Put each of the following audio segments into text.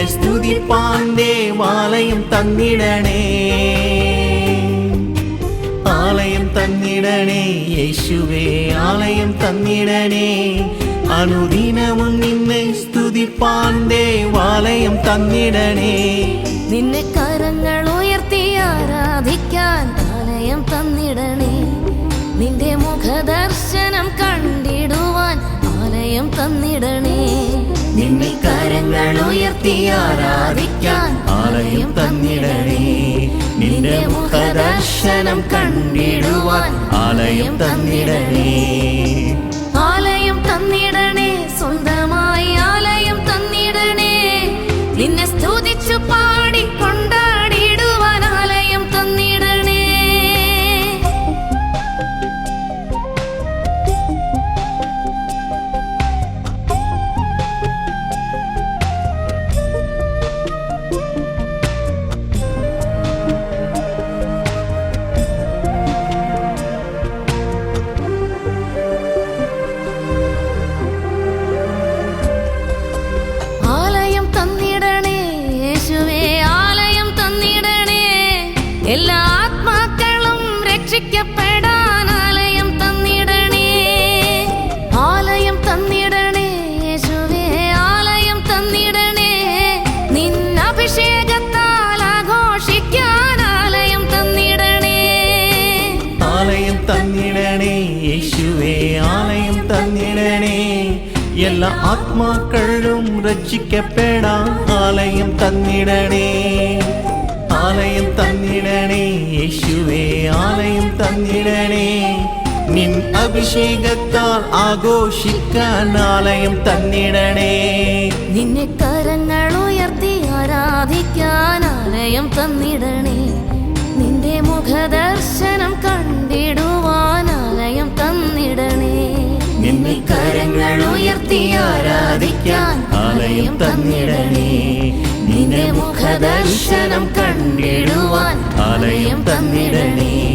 സ്തുതിപ്പാൻ ദേവാലയം തന്നിടണേ. ആലയം തന്നിടണേ യേശുവേ ആലയം തന്നിടണേ. അനുദിനവും നിന്നെ സ്തുതിപ്പാൻ ദേവാലയം തന്നിടണേ. നിന്നെ കരങ്ങൾ ഉയർത്തി ആരാധിക്കാൻ ആലയം തന്നിടണേ. നിന്റെ മുഖദർശനം കണ്ടിടുവാൻ ആലയം തന്നിടണേ. നിന്നെ കരങ്ങൾ ഉയർത്തി ആരാധിക്കാൻ ആലയം തന്നിടണേ. നിന്റെ മുഖദർശനം കണ്ടിടുവാൻ ആലയം തന്നിടണേ. എല്ലാ ആത്മാക്കളും രക്ഷിക്കപ്പെടാം. ആലയം തന്നിടണേ. ആലയം തന്നിടണേ. യേശുവേ ആലയം തന്നിടണേ. നിൻ അഭിഷേകത്താൽ ആഘോഷിക്കാൻ ആലയം തന്നിടണേ. നിന്നെ കരങ്ങൾ ഉയർത്തി ആരാധിക്കാൻ ആലയം തന്നിടണേ. നിന്റെ മുഖദർശനം ഉയർത്തി ആരാധിക്കാൻ ആലയം തന്നിടണേ. നിന്റെ മുഖദർശനം കണ്ടിടുവാൻ ആലയം തന്നിടണേ.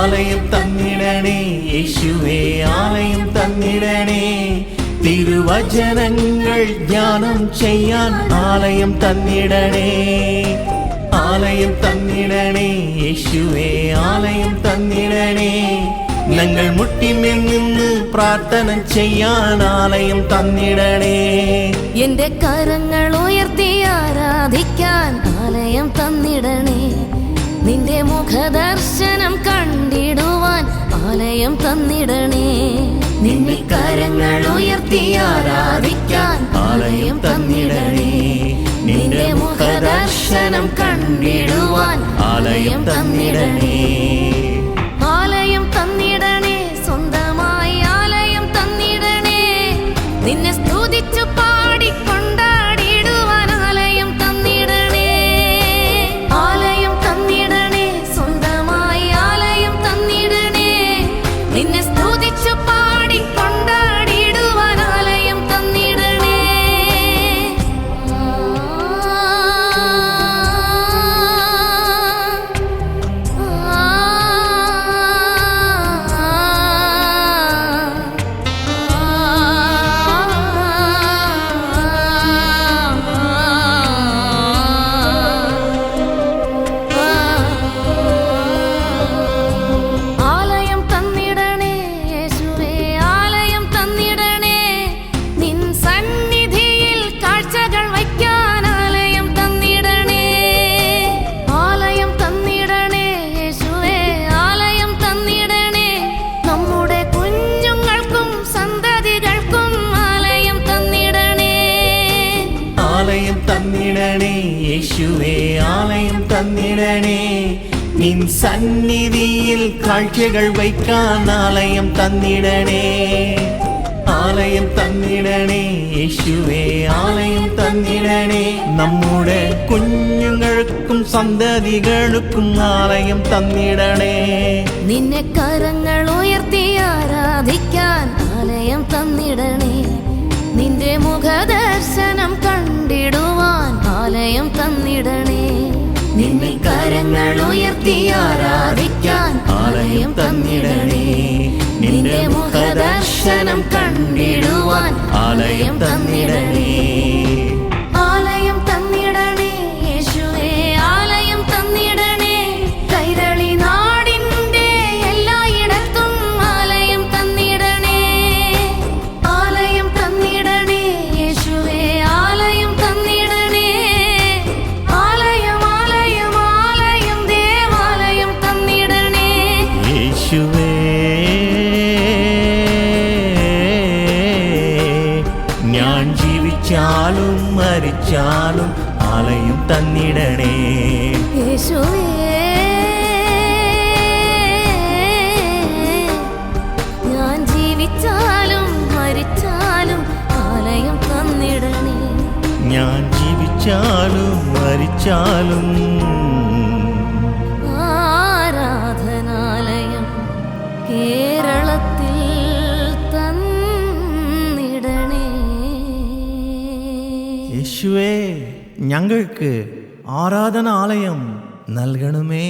ആലയം തന്നിടണേ യേശുവേ ആലയം തന്നിടണേ. തിരുവചനങ്ങൾ ധ്യാനം ചെയ്യാൻ ആലയം തന്നിടണേ. ആലയം തന്നിടണേ യേശുവേ ആലയം തന്നിടണേ. ഞങ്ങൾ മുട്ടിമേൽ നിന്ന് പ്രാർത്ഥന ചെയ്യാൻ ആലയം തന്നിടണേ. എന്റെ കരങ്ങൾ ഉയർത്തി ആരാധിക്കാൻ ആലയം തന്നിടണേ. നിന്റെ മുഖദർശനം കണ്ടിടുവാൻ ആലയം തന്നിടണേ. നിന്നെ കരങ്ങൾ ഉയർത്തി ആരാധിക്കാൻ ആലയം തന്നിടണേ. നിന്റെ മുഖദർശനം കണ്ടിടുവാൻ ആലയം തന്നിടണേ. യേശുവേ ആലയം തന്നിടണേ. നിൻ സന്നിധിയിൽ കാഴ്ചകൾ വയ്ക്കാൻ ആലയം തന്നിടണേ. ആലയം തന്നിടണേ യേശുവേ ആലയം തന്നിടണേ. നമ്മുടെ കുഞ്ഞുങ്ങൾക്കും സന്തതികൾക്കും ആലയം തന്നിടണേ. നിന്നെ കരങ്ങൾ ഉയർത്തി ആരാധിക്കാൻ ആലയം തന്നിടണേ. നിന്റെ മുഖദർശനം കണ്ടിടുവാൻ ആലയം തന്നിടണേ. നിന്നെ കരങ്ങൾ ഉയർത്തി ആരാധിക്കാൻ ആലയം തന്നിടണേ. നിന്റെ മുഖദർശനം കണ്ടിടുവാൻ ആലയം തന്നിടണേ. ജീവിച്ചാലും മരിച്ചാലും ആലയം തന്നിടണേ. യേശുവേ ഞാൻ ജീവിച്ചാലും മരിച്ചാലും ആലയം തന്നിടണേ. ഞാൻ ജീവിച്ചാലും മരിച്ചാലും യേശുവേ ഞങ്ങൾക്ക് ആരാധനാലയം നൽകണമേ